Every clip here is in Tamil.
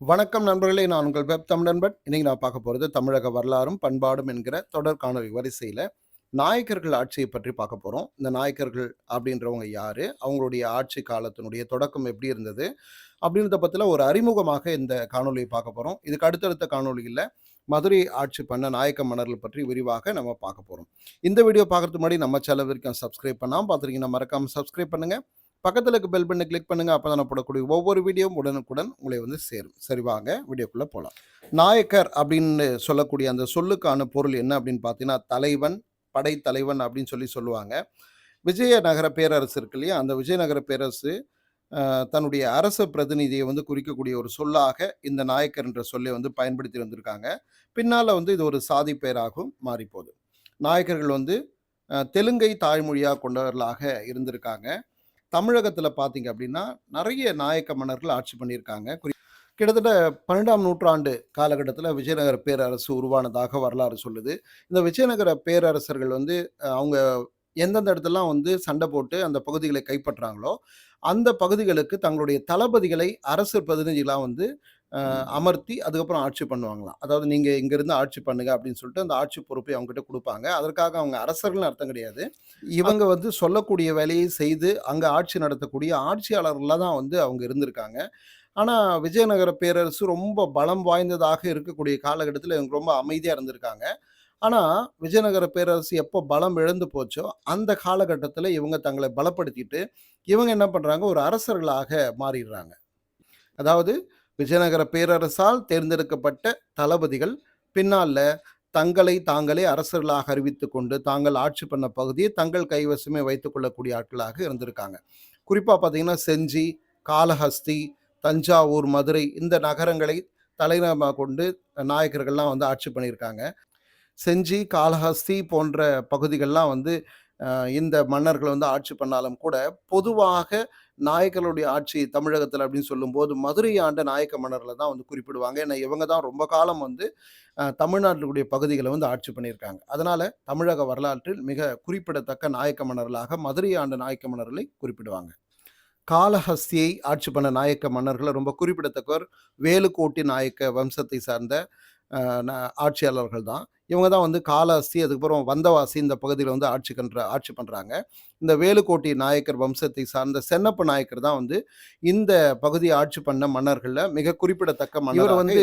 வணக்கம் நண்பர்களே நான் உங்கள் வெப் தமிழன்பன். இன்னைக்கு நான் பார்க்க போகிறது தமிழக வரலாறும் பண்பாடும் என்கிற தொடர் காணொலி வரிசையில் நாயக்கர்கள் ஆட்சியை பற்றி பார்க்க போகிறோம் இந்த நாயக்கர்கள் அப்படின்றவங்க யார்? அவங்களுடைய ஆட்சி காலத்தினுடைய தொடக்கம் எப்படி இருந்தது? அப்படின்றத பற்றில ஒரு அறிமுகமாக இந்த காணொலியை பார்க்க போகிறோம் இதுக்கு அடுத்தடுத்த காணொலியில் மதுரை ஆட்சி பண்ண நாயக்க மன்னர்கள் பற்றி விரிவாக நம்ம பார்க்க போகிறோம் இந்த வீடியோ பார்க்கறதுக்கு முன்னாடி நம்ம சேனல் வரைக்கும் சப்ஸ்கிரைப் பண்ணாமல் பார்த்துருக்கீங்கன்னா மறக்காமல் சப்ஸ்கிரைப் பண்ணுங்கள் பக்கத்தில் இருக்க பெல் பண்ணை கிளிக் பண்ணுங்க அப்போ தான் போடக்கூடிய ஒவ்வொரு வீடியோவும் உடனுக்குடன் உங்களை வந்து சேரும். சரி வாங்க வீடியோக்குள்ளே போகலாம் நாயக்கர் அப்படின்னு சொல்லக்கூடிய அந்த சொல்லுக்கான பொருள் என்ன அப்படின்னு பார்த்தீங்கன்னா தலைவன் படைத்தலைவன் அப்படின்னு சொல்லி சொல்லுவாங்க. விஜயநகர பேரரசு இருக்கு இல்லையா? அந்த விஜயநகர பேரரசு தன்னுடைய அரச பிரதிநிதியை வந்து குறிக்கக்கூடிய ஒரு சொல்லாக இந்த நாயக்கர் என்ற சொல்லை வந்து பயன்படுத்தி வந்திருக்காங்க. பின்னால் வந்து இது ஒரு சாதி பெயராகவும் மாறிப்போகுது. நாயக்கர்கள் வந்து தெலுங்கை தாய்மொழியாக கொண்டவர்களாக இருந்திருக்காங்க. தமிழகத்தில் பார்த்தீங்க அப்படின்னா நிறைய நாயக்க மன்னர்கள் ஆட்சி பண்ணியிருக்காங்க குறி- கிட்டத்தட்ட பன்னெண்டாம் நூற்றாண்டு காலகட்டத்தில் விஜயநகர பேரரசு உருவானதாக வரலாறு சொல்லுது. இந்த விஜயநகர பேரரசர்கள் வந்து அவங்க எந்தெந்த இடத்துலலாம் வந்து சண்டை போட்டு அந்த பகுதிகளை கைப்பற்றாங்களோ அந்த பகுதிகளுக்கு தங்களுடைய தளபதிகளை அரசு பிரதிநிதிகளாக வந்து அமர்த்தி அதுக்கப்புறம் ஆட்சி பண்ணுவாங்களாம். அதாவது நீங்கள் இங்கேருந்து ஆட்சி பண்ணுங்க அப்படின்னு சொல்லிட்டு அந்த ஆட்சி பொறுப்பை அவங்ககிட்ட கொடுப்பாங்க. அதற்காக அவங்க அரசர்கள்னு அர்த்தம் கிடையாது. இவங்க வந்து சொல்லக்கூடிய வேலையை செய்து அங்கே ஆட்சி நடத்தக்கூடிய ஆட்சியாளர்களாக தான் வந்து அவங்க இருந்திருக்காங்க. ஆனால் விஜயநகர பேரரசு ரொம்ப பலம் வாய்ந்ததாக இருக்கக்கூடிய காலகட்டத்தில் இவங்க ரொம்ப அமைதியாக இருந்திருக்காங்க. ஆனால் விஜயநகர பேரரசு எப்போ பலம் இழந்து போச்சோ அந்த காலகட்டத்தில் இவங்க தங்களை பலப்படுத்திட்டு இவங்க என்ன பண்ணுறாங்க ஒரு அரசர்களாக மாறிடுறாங்க. அதாவது விஜயநகர பேரரசால் தேர்ந்தெடுக்கப்பட்ட தளபதிகள் பின்னால தங்களை தாங்களே அரசர்களாக அறிவித்து கொண்டு தாங்கள் ஆட்சி பண்ண பகுதியை தங்கள் கைவசமே வைத்துக் கொள்ளக்கூடிய ஆட்களாக இருந்திருக்காங்க. குறிப்பாக பார்த்தீங்கன்னா செஞ்சி காளஹஸ்தி தஞ்சாவூர் மதுரை இந்த நகரங்களை தலைநகரமாக கொண்டு நாயக்கர்கள்லாம் வந்து ஆட்சி பண்ணியிருக்காங்க. செஞ்சி காளஹஸ்தி போன்ற பகுதிகள்லாம் வந்து இந்த மன்னர்கள் வந்து ஆட்சி பண்ணாலும் கூட பொதுவாக நாயக்கர்களுடைய ஆட்சி தமிழகத்தில் அப்படின்னு சொல்லும்போது மதுரை ஆண்ட நாயக்க மன்னர்களை தான் வந்து குறிப்பிடுவாங்க. ஏன்னா இவங்க தான் ரொம்ப காலம் வந்து அஹ், தமிழ்நாட்டிலுடைய பகுதிகளை வந்து ஆட்சி பண்ணியிருக்காங்க. அதனால தமிழக வரலாற்றில் மிக குறிப்பிடத்தக்க நாயக்க மன்னர்களாக மதுரை ஆண்ட நாயக்க மன்னர்களை குறிப்பிடுவாங்க. காளஹஸ்தியை ஆட்சி பண்ண நாயக்க மன்னர்களை ரொம்ப குறிப்பிடத்தக்கவர் வேலுக்கோட்டி நாயக்க வம்சத்தை சார்ந்த ஆட்சியாளர்கள் தான். இவங்க தான் வந்து காளஹஸ்தி அதுக்கப்புறம் வந்தவாசி இந்த பகுதியில் வந்து ஆட்சி கன்ற ஆட்சி பண்ணுறாங்க இந்த வேலுக்கோட்டி நாயக்கர் வம்சத்தை சார்ந்த சென்னப்ப நாயக்கர் தான் வந்து இந்த பகுதியை ஆட்சி பண்ண மன்னர்களில் மிக குறிப்பிடத்தக்க மன்னர் வந்து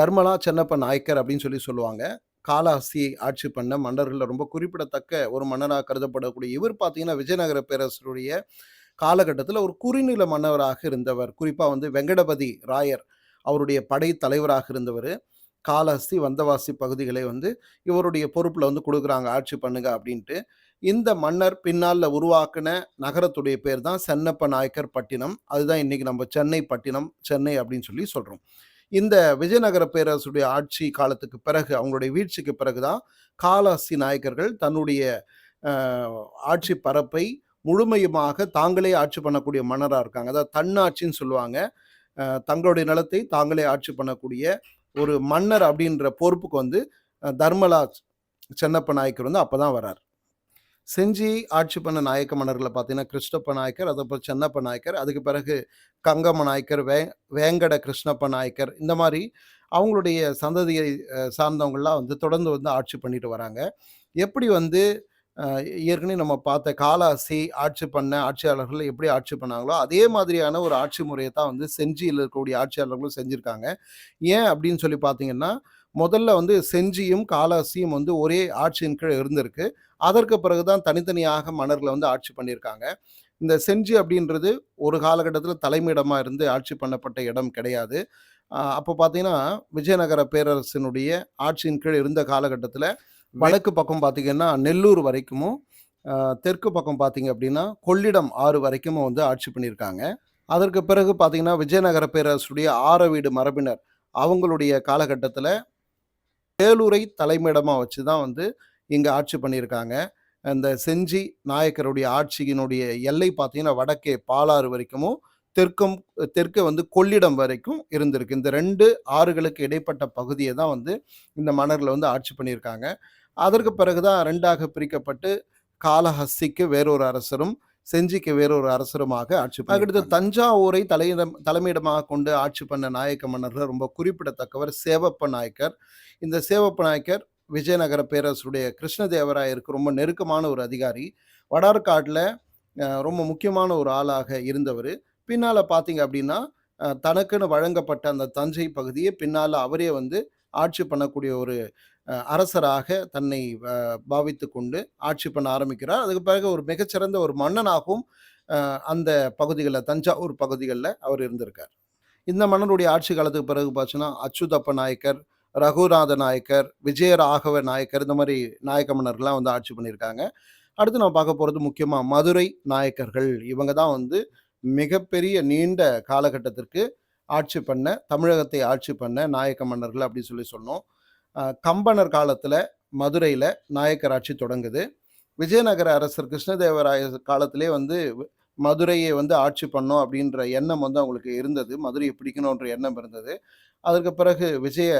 தர்மலா சென்னப்ப நாயக்கர் அப்படின்னு சொல்லி சொல்லுவாங்க. காளஹஸ்தியை ஆட்சி பண்ண மன்னர்களில் ரொம்ப குறிப்பிடத்தக்க ஒரு மன்னராக கருதப்படக்கூடிய இவர் பார்த்தீங்கன்னா விஜயநகர பேரரசருடைய காலகட்டத்தில் ஒரு குறுநில மன்னவராக இருந்தவர். குறிப்பாக வந்து வெங்கடபதி ராயர் அவருடைய படை தலைவராக இருந்தவர். காளஹஸ்தி வந்தவாசி பகுதிகளை வந்து இவருடைய பொறுப்பில் வந்து கொடுக்குறாங்க ஆட்சி பண்ணுங்க அப்படின்ட்டு. இந்த மன்னர் பின்னால் உருவாக்கின நகரத்துடைய பேர் தான் சென்னப்ப நாயக்கர் பட்டினம். அதுதான் இன்றைக்கி நம்ம சென்னை பட்டினம் சென்னை அப்படின்னு சொல்லி சொல்கிறோம் இந்த விஜயநகர பேரரசுடைய ஆட்சி காலத்துக்கு பிறகு அவங்களுடைய வீழ்ச்சிக்கு பிறகு தான் காளஹஸ்தி நாயக்கர்கள் தன்னுடைய ஆட்சி பரப்பை முழுமையுமாக தாங்களே ஆட்சி பண்ணக்கூடிய மன்னராக இருக்காங்க. அதாவது தன்னாட்சின்னு சொல்லுவாங்க. தங்களுடைய நிலத்தை தாங்களே ஆட்சி பண்ணக்கூடிய ஒரு மன்னர் அப்படின்ற பொறுப்புக்கு வந்து தர்மலா சென்னப்ப நாயக்கர் வந்து அப்போ தான் வரார். செஞ்சி ஆட்சி பண்ண நாயக்க மன்னர்களை பார்த்தீங்கன்னா கிருஷ்ணப்ப நாயக்கர் அதுக்கப்புறம் சென்னப்ப நாயக்கர் அதுக்கு பிறகு கங்கம்ம நாயக்கர் வே வேங்கட கிருஷ்ணப்ப நாயக்கர் இந்த மாதிரி அவங்களுடைய சந்ததியை சார்ந்தவங்கள்லாம் சார்ந்தவங்களாம் வந்து தொடர்ந்து வந்து ஆட்சி பண்ணிட்டு வராங்க. எப்படி வந்து ஏற்கனவே நம்ம பார்த்த காலாசி ஆட்சி பண்ண ஆட்சியாளர்கள் எப்படி ஆட்சி பண்ணாங்களோ அதே மாதிரியான ஒரு ஆட்சி முறையை தான் வந்து செஞ்சியில் இருக்கக்கூடிய ஆட்சியாளர்களும் செஞ்சுருக்காங்க. ஏன் அப்படின்னு சொல்லி பார்த்தீங்கன்னா முதல்ல வந்து செஞ்சியும் காலாசியும் வந்து ஒரே ஆட்சியின் கீழ் இருந்திருக்கு. அதற்கு பிறகு தான் தனித்தனியாக மன்னர்களை வந்து ஆட்சி பண்ணியிருக்காங்க. இந்த செஞ்சி அப்படின்றது ஒரு காலகட்டத்தில் தலைமையிடமாக இருந்து ஆட்சி பண்ணப்பட்ட இடம் கிடையாது. அப்போ பார்த்தீங்கன்னா விஜயநகர பேரரசினுடைய ஆட்சியின் கீழ் இருந்த காலகட்டத்தில் வடக்கு பக்கம் பார்த்தீங்கன்னா நெல்லூர் வரைக்கும் தெற்கு பக்கம் பார்த்தீங்க அப்படின்னா கொள்ளிடம் ஆறு வரைக்கும் வந்து ஆட்சி பண்ணியிருக்காங்க. அதற்கு பிறகு பார்த்தீங்கன்னா விஜயநகர பேரரசுடைய ஆரவீடு மரபினர் அவங்களுடைய காலகட்டத்தில் வேலூரை தலைமையிடமாக வச்சு தான் வந்து இங்கே ஆட்சி பண்ணியிருக்காங்க. அந்த செஞ்சி நாயக்கருடைய ஆட்சியினுடைய எல்லை பார்த்தீங்கன்னா வடக்கே பாலாறு வரைக்கும் தெற்கும் தெற்கே வந்து கொள்ளிடம் வரைக்கும் இருந்திருக்கு. இந்த ரெண்டு ஆறுகளுக்கு இடைப்பட்ட பகுதியை தான் வந்து இந்த மன்னர்கள் வந்து ஆட்சி பண்ணியிருக்காங்க. அதற்கு பிறகு தான் ரெண்டாக பிரிக்கப்பட்டு காளஹஸ்திக்கு வேறொரு அரசரும் செஞ்சிக்கு வேறொரு அரசருமாக ஆட்சி அடுத்து தஞ்சாவூரை தலையிடம் தலைமையிடமாக கொண்டு ஆட்சி பண்ண நாயக்க மன்னர்கள் ரொம்ப குறிப்பிடத்தக்கவர். சேவப்ப நாயக்கர். இந்த சேவப்ப நாயக்கர் விஜயநகர பேரரசுடைய கிருஷ்ணதேவராயருக்கு ரொம்ப நெருக்கமான ஒரு அதிகாரி. வடார்காட்டில் ரொம்ப முக்கியமான ஒரு ஆளாக இருந்தவர். பின்னால் பார்த்தீங்க அப்படின்னா தனக்குன்னு வழங்கப்பட்ட அந்த தஞ்சை பகுதியை பின்னால் அவரே வந்து ஆட்சி பண்ணக்கூடிய ஒரு அரசராக தன்னை பாவித்து கொண்டு ஆட்சி பண்ண ஆரம்பிக்கிறார். அதுக்கு பிறகு ஒரு மிகச்சிறந்த ஒரு மன்னனாகவும் அந்த பகுதிகளில் தஞ்சாவூர் பகுதிகளில் அவர் இருந்திருக்கார். இந்த மன்னனுடைய ஆட்சி காலத்துக்கு பிறகு பார்த்தீங்கன்னா அச்சுதப்ப நாயக்கர் ரகுநாத நாயக்கர் விஜயராகவ நாயக்கர் இந்த மாதிரி நாயக்க மன்னர்கள்லாம் வந்து ஆட்சி பண்ணியிருக்காங்க. அடுத்து நம்ம பார்க்க போகிறது முக்கியமாக மதுரை நாயக்கர்கள். இவங்க தான் வந்து மிகப்பெரிய நீண்ட காலகட்டத்திற்கு ஆட்சி பண்ண தமிழகத்தை ஆட்சி பண்ண நாயக்க மன்னர்கள் அப்படின்னு சொல்லி சொன்னோம். கம்பனர் காலத்தில் மதுரையில் நாயக்கர் ஆட்சி தொடங்குது. விஜயநகர அரசர் கிருஷ்ணதேவராய காலத்திலே வந்து மதுரையை வந்து ஆட்சி பண்ணோம் அப்படின்ற எண்ணம் வந்து அவங்களுக்கு இருந்தது. மதுரையை பிடிக்கணுன்ற எண்ணம் இருந்தது. அதற்கு பிறகு விஜய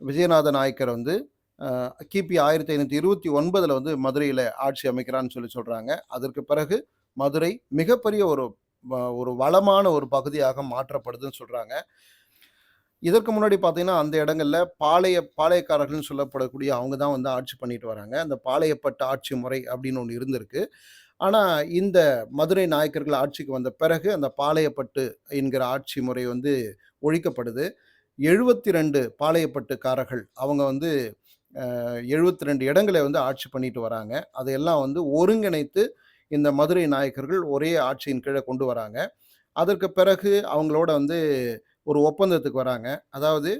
விஜயநாத நாயக்கர் வந்து கிபி ஆயிரத்தி ஐநூற்றி இருபத்தி ஒன்பதில் வந்து மதுரையில் ஆட்சி அமைக்கிறான்னு சொல்லி சொல்கிறாங்க அதற்கு பிறகு மதுரை மிகப்பெரிய ஒரு ஒரு வளமான ஒரு பகுதியாக மாற்றப்படுதுன்னு சொல்கிறாங்க இதற்கு முன்னாடி பார்த்தீங்கன்னா அந்த இடங்களில் பாளைய பாளையக்காரர்கள்னு சொல்லப்படக்கூடிய அவங்க தான் வந்து ஆட்சி பண்ணிட்டு வராங்க. அந்த பாளையப்பட்ட ஆட்சி முறை அப்படின்னு ஒன்று இருந்திருக்கு. ஆனால் இந்த மதுரை நாயக்கர்கள் ஆட்சிக்கு வந்த பிறகு அந்த பாளையப்பட்டு என்கிற ஆட்சி முறை வந்து ஒழிக்கப்படுது. எழுபத்தி ரெண்டு பாளையப்பட்டுக்காரர்கள் அவங்க வந்து எழுபத்தி ரெண்டு இடங்களை வந்து ஆட்சி பண்ணிட்டு வராங்க. அதையெல்லாம் வந்து ஒருங்கிணைத்து இந்த மதுரை நாயக்கர்கள் ஒரே ஆட்சியின் கீழே கொண்டு வராங்க. அதற்கு பிறகு அவங்களோட வந்து ஒரு ஒப்பந்தத்துக்கு வராங்க. அதாவது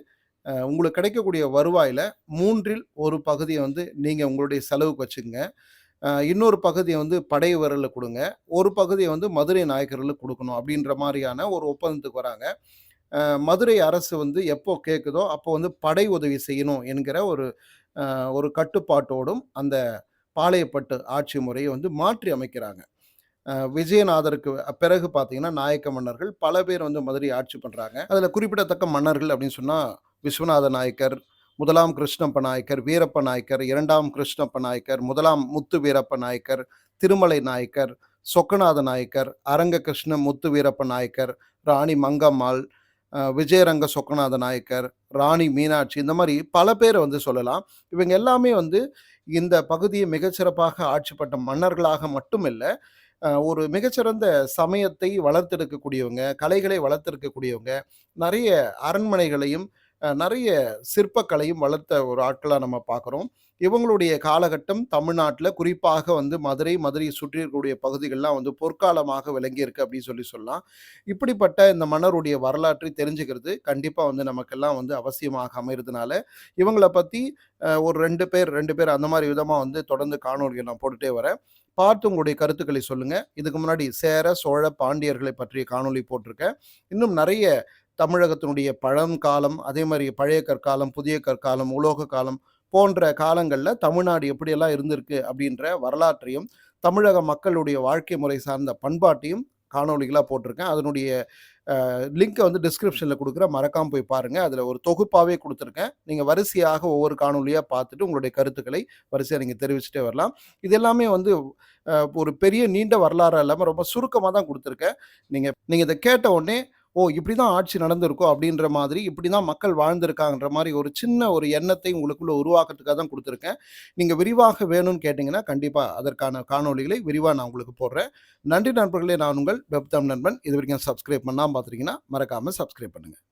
உங்களுக்கு கிடைக்கக்கூடிய வருவாயில் மூன்றில் ஒரு பகுதியை வந்து நீங்கள் உங்களுடைய செலவுக்கு வச்சுக்கோங்க. இன்னொரு பகுதியை வந்து படை கொடுங்க. ஒரு பகுதியை வந்து மதுரை நாயக்கர்களுக்கு கொடுக்கணும் அப்படின்ற மாதிரியான ஒரு ஒப்பந்தத்துக்கு வராங்க. மதுரை அரசு வந்து எப்போ கேட்குதோ அப்போ வந்து படை உதவி செய்யணும் என்கிற ஒரு ஒரு கட்டுப்பாட்டோடும் அந்த பாளையப்பட்டு ஆட்சி முறையை வந்து மாற்றி அமைக்கிறாங்க. விஜயநாதருக்கு பிறகு பார்த்தீங்கன்னா நாயக்க மன்னர்கள் பல பேர் வந்து மதுரை ஆட்சி பண்ணுறாங்க அதில் குறிப்பிடத்தக்க மன்னர்கள் அப்படின்னு சொன்னால் விஸ்வநாத நாயக்கர் முதலாம் கிருஷ்ணப்ப நாயக்கர் வீரப்ப நாயக்கர் இரண்டாம் கிருஷ்ணப்ப நாயக்கர் முதலாம் முத்து வீரப்ப நாயக்கர் திருமலை நாயக்கர் சொக்கநாத நாயக்கர் அரங்க கிருஷ்ண முத்து வீரப்ப நாயக்கர் ராணி மங்கம்மாள் விஜயரங்க சொக்கநாத நாயக்கர் ராணி மீனாட்சி இந்த மாதிரி பல பேரை வந்து சொல்லலாம். இவங்க எல்லாமே வந்து இந்த பகுதியை மிகச்சிறப்பாக ஆட்சிப்பட்ட மன்னர்களாக மட்டுமில்லை ஒரு மிகச்சிறந்த சமயத்தை வளர்த்தெடுக்கக்கூடியவங்க கலைகளை வளர்த்தெடுக்கக்கூடியவங்க நிறைய அரண்மனைகளையும் நிறைய சிற்பக்கலையும் வளர்த்த ஒரு ஆட்களாக நம்ம பார்க்குறோம் இவங்களுடைய காலகட்டம் தமிழ்நாட்டில் குறிப்பாக வந்து மதுரை மதுரையை சுற்றி இருக்கக்கூடிய பகுதிகள்லாம் வந்து பொற்காலமாக விளங்கியிருக்கு அப்படின்னு சொல்லி சொல்லலாம். இப்படிப்பட்ட இந்த மன்னருடைய வரலாற்றை தெரிஞ்சுக்கிறது கண்டிப்பாக வந்து நமக்கெல்லாம் வந்து அவசியமாக அமைகிறதுனால இவங்களை பற்றி ஒரு ரெண்டு பேர் ரெண்டு பேர் அந்த மாதிரி விதமாக வந்து தொடர்ந்து காணொலிகள் நான் போட்டுகிட்டே வரேன். பார்த்து உங்களுடைய கருத்துக்களை சொல்லுங்கள் இதுக்கு முன்னாடி சேர சோழ பாண்டியர்களை பற்றிய காணொளி போட்டிருக்கேன். இன்னும் நிறைய தமிழகத்தினுடைய பழங்காலம் அதே மாதிரி பழைய கற்காலம் புதிய கற்காலம் உலோக காலம் போன்ற காலங்களில் தமிழ்நாடு எப்படியெல்லாம் இருந்திருக்கு அப்படின்ற வரலாற்றையும் தமிழக மக்களுடைய வாழ்க்கை முறை சார்ந்த பண்பாட்டையும் காணொளிகளாக போட்டிருக்கேன். அதனுடைய லிங்க்கை வந்து டிஸ்கிரிப்ஷனில் கொடுக்குறேன். மறக்காமல் போய் பாருங்கள் அதில் ஒரு தொகுப்பாகவே கொடுத்துருக்கேன். நீங்கள் வரிசையாக ஒவ்வொரு காணொலியாக பார்த்துட்டு உங்களுடைய கருத்துக்களை வரிசையாக நீங்கள் தெரிவிச்சுட்டே வரலாம். இது எல்லாமே வந்து ஒரு பெரிய நீண்ட வரலாறு இல்லாமல் ரொம்ப சுருக்கமாக தான் கொடுத்துருக்கேன். நீங்கள் நீங்கள் இதை கேட்ட உடனே ஓ இப்படி தான் ஆட்சி நடந்திருக்கோ அப்படின்ற மாதிரி இப்படி தான் மக்கள் வாழ்ந்திருக்காங்கன்ற மாதிரி ஒரு சின்ன ஒரு எண்ணத்தை உங்களுக்குள்ள உருவாக்குறதுக்காக தான் கொடுத்துருக்கேன். நீங்கள் விரிவாக வேணும்னு கேட்டிங்கன்னா கண்டிப்பாக அதற்கான காணொளிகளை விரிவாக நான் உங்களுக்கு போடுறேன். நன்றி நண்பர்களே நான் உங்கள் வெப்தம் நண்பன். இது வரைக்கும் சப்ஸ்கிரைப் பண்ணாமல் பார்த்துருக்கீங்கன்னா மறக்காமல் சப்ஸ்கிரைப் பண்ணுங்கள்